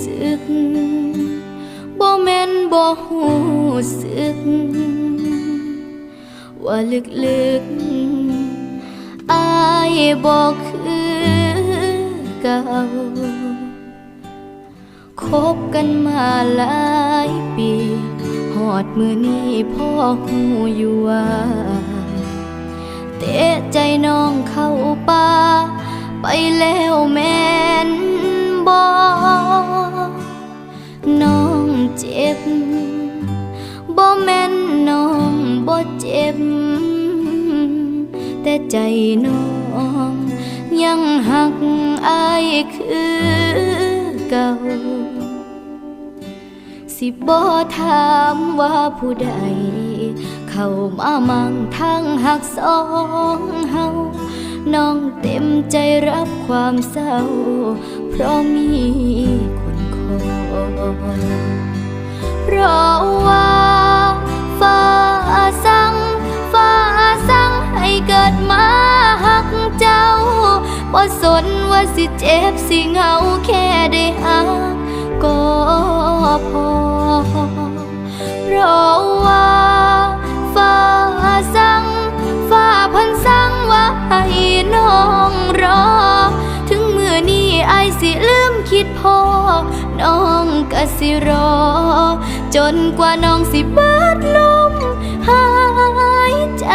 สึกบ่แม่นบ่หูสึก ว่าลึกๆอายบ่คือเก่าคบกันมาหลายปีหอดมือนี้พ่อหูอยู่ว่าเตะใจน้องเข้าป่าไปแล้วแม่น แต่ใจน้องยังหักอายคือเก่า สิบ่ถามว่าผู้ใด เข้ามามังทางหักสองเฮาน้องเต็มใจรับความเศร้า เพราะมี บ่สนว่าสิเจ็บสิเหงาแค่ได้หักก็พอ เพราะว่าฟ้าสั่งฟ้าพันสั่งว่าให้น้องรอ ถึงมือนี้ไอสิลืมคิดพอ น้องก็สิรอ จนกว่าน้องสิเบิดลมหายใจ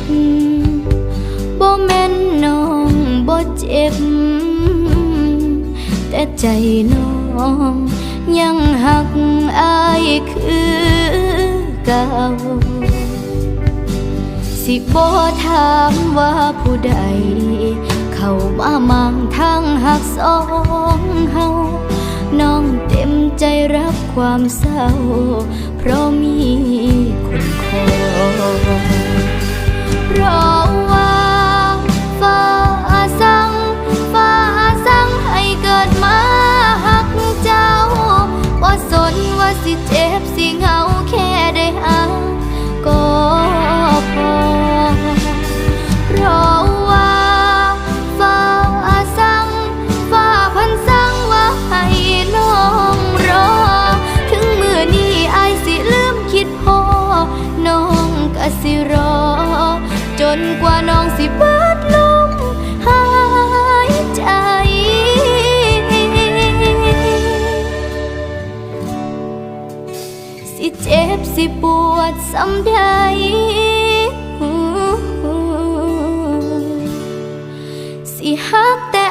บบ่แม่นน้องบ่เจ็บ แต่ใจน้องยังหักอายคือเก่า สิบ่ถามว่าผู้ใด เข้ามามังทางหักสองเฮาน้องเต็มใจรับความเศร้า เพราะมีคนคอย สั่งฟ้าสั่งให้เกิดมาหักเจ้าว่าสนว่าสิเจ็บสิเหงาแค่ได้หักก็พ นกว่าน้องสิเบิดลมหายใจ สิเจ็บสิปวดสำใดสิหักแต่